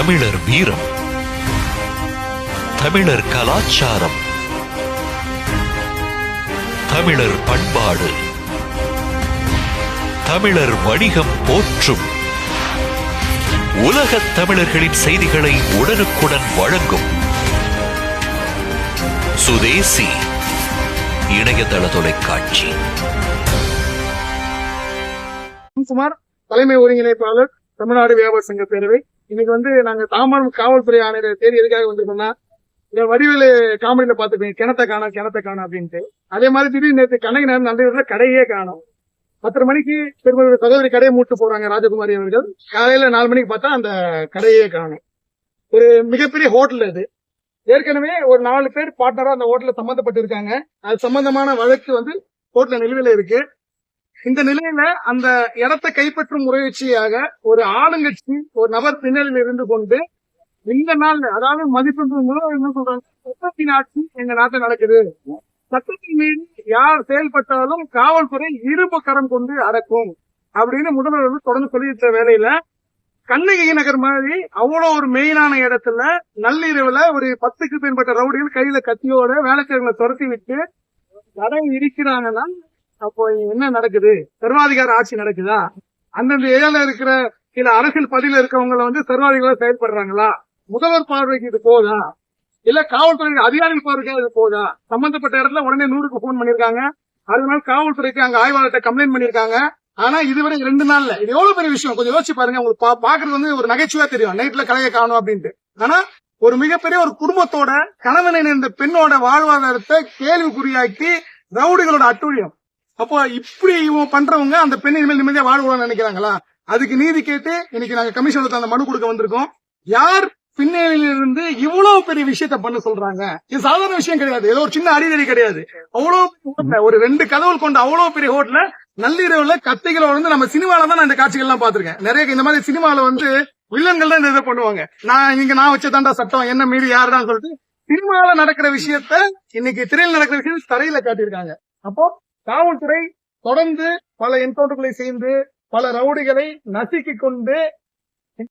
தமிழர் வீரம் தமிழர் கலாச்சாரம் தமிழர் பண்பாடு தமிழர் வணிகம் போற்றும். உலகத் தமிழர்களின் செய்திகளை உடனுக்குடன் வழங்கும் சுதேசி இணையதள தொலைக்காட்சி. சுமார் தலைமை ஒருங்கிணைப்பாளர் தமிழ்நாடு வியாபார சங்க பேரவை இன்னைக்கு வந்து நாங்க தாம்பரம் காவல்துறை ஆணையர் தேடி எதுக்காக வந்திருக்கோம்னா இந்த வடிவேலு காமெடியில பாத்துப்பீங்க கிணத்தை காணும் கிணத்தை காணோம் அப்படின்ட்டு. அதே மாதிரி திடீர்னு நேற்று கண்ணகி நேரம் நல்ல கடையே காணும். பத்தரை மணிக்கு திரும்ப சகோதரி கடையை மூட்டு போறாங்க ராஜகுமாரி அவர்கள். காலையில நாலு மணிக்கு பார்த்தா அந்த கடையே காணும். ஒரு மிகப்பெரிய ஹோட்டல் அது. ஏற்கனவே ஒரு நாலு பேர் பார்ட்னரா அந்த ஹோட்டல்ல சம்மந்தப்பட்டிருக்காங்க அது சம்பந்தமான வழக்கு வந்து ஹோட்டலில் நிலுவையில இருக்கு. இந்த நிலையில அந்த இடத்தை கைப்பற்றும் முறையீச்சியாக ஒரு ஆளுங்கட்சி ஒரு நபர் பின்னணியில் இருந்து கொண்டு இந்த நாள் அதாவது மதிப்பு மூலம் என்ன சொல்றாங்க? சட்டத்தின் ஆட்சி எங்க நாட்டில் நடக்குது. சட்டத்தின் மீது யார் செயல்பட்டாலும் காவல்துறை இரும்பு கரம் கொண்டு அடக்கும் அப்படின்னு முதல்வர் வந்து தொடர்ந்து சொல்லியிருந்த வேலையில கண்ணகி நகர் மாதிரி அவ்வளவு ஒரு மெயினான இடத்துல நள்ளிரவுல ஒரு பத்துக்கு மேற்பட்ட ரவுடிகள் கையில கத்தியோட வேலைக்காரங்களை துரத்தி விட்டு கடை இருக்கிறாங்கன்னா அப்போ என்ன நடக்குது? சர்வாதிகார ஆட்சி நடக்குதா? அந்தந்த ஏரியால இருக்கிற சில அரசியல் பதில இருக்கவங்களை வந்து சர்வாதிகார செயல்படுறாங்களா? முதல்வர் பார்வைக்கு இது போதா? இல்ல காவல்துறை அதிகாரிகள் பார்வைக்கு இது போதா? சம்பந்தப்பட்ட இடத்துல உடனே நூறுக்கு போன் பண்ணிருக்காங்க அதனால காவல்துறைக்கு அங்க ஆய்வாளர்கிட்ட கம்ப்ளைண்ட் பண்ணிருக்காங்க ஆனா இதுவரை ரெண்டு நாள்ல இது எவ்வளவு பெரிய விஷயம்? கொஞ்சம் யோசிச்சு பாருங்க. உங்களுக்கு பா- பாக்குறது வந்து ஒரு நகைச்சுவா தெரியும். நைட்ல கலையை காணும் அப்படின்ட்டு. ஆனா ஒரு மிகப்பெரிய ஒரு குடும்பத்தோட கணவனை இந்த பெண்ணோட வாழ்வாதாரத்தை கேள்விக்குறியாக்கி ரவுடிகளோட அட்டுழியம். அப்போ இப்படி இவன் பண்றவங்க அந்த பெண் இனிமேல் நிம்மதியா வாழ்வான்னு நினைக்கிறாங்களா? அதுக்கு நீதி கேட்டு இன்னைக்கு நாங்க கமிஷனுக்கு அந்த மனு கொடுக்க வந்திருக்கோம். யார் பின்னணியில இருந்து இவ்வளவு பெரிய விஷயத்த பண்ண சொல்றாங்க? இது சாதாரண விஷயம் கிடையாது. ஏதோ ஒரு சின்ன அடிதடி கிடையாது. அவ்வளவு ஒரு ரெண்டு கதவுகள் கொண்ட அவ்வளவு பெரிய ஹோட்டல நள்ளிரவுல கத்தைகளோட வந்து நம்ம சினிமால தான் நான் இந்த காட்சிகள் எல்லாம் பாத்திருக்கேன் நிறைய இந்த மாதிரி சினிமால வந்து வில்லன்கள் தான் இந்த இதை பண்ணுவாங்க. நான் இங்க நான் வச்ச தாண்டா சட்டம் என்ன மீறி யாருடான்னு சொல்லிட்டு சினிமால நடக்கிற விஷயத்த இன்னைக்கு திரையில் நடக்கிற விஷயம் தரையில காட்டியிருக்காங்க. அப்போ காவல்துறை தொடர்ந்து பல என்கவுண்டர்களை செய்து பல ரவுடிகளை நசுக்கிக் கொண்டு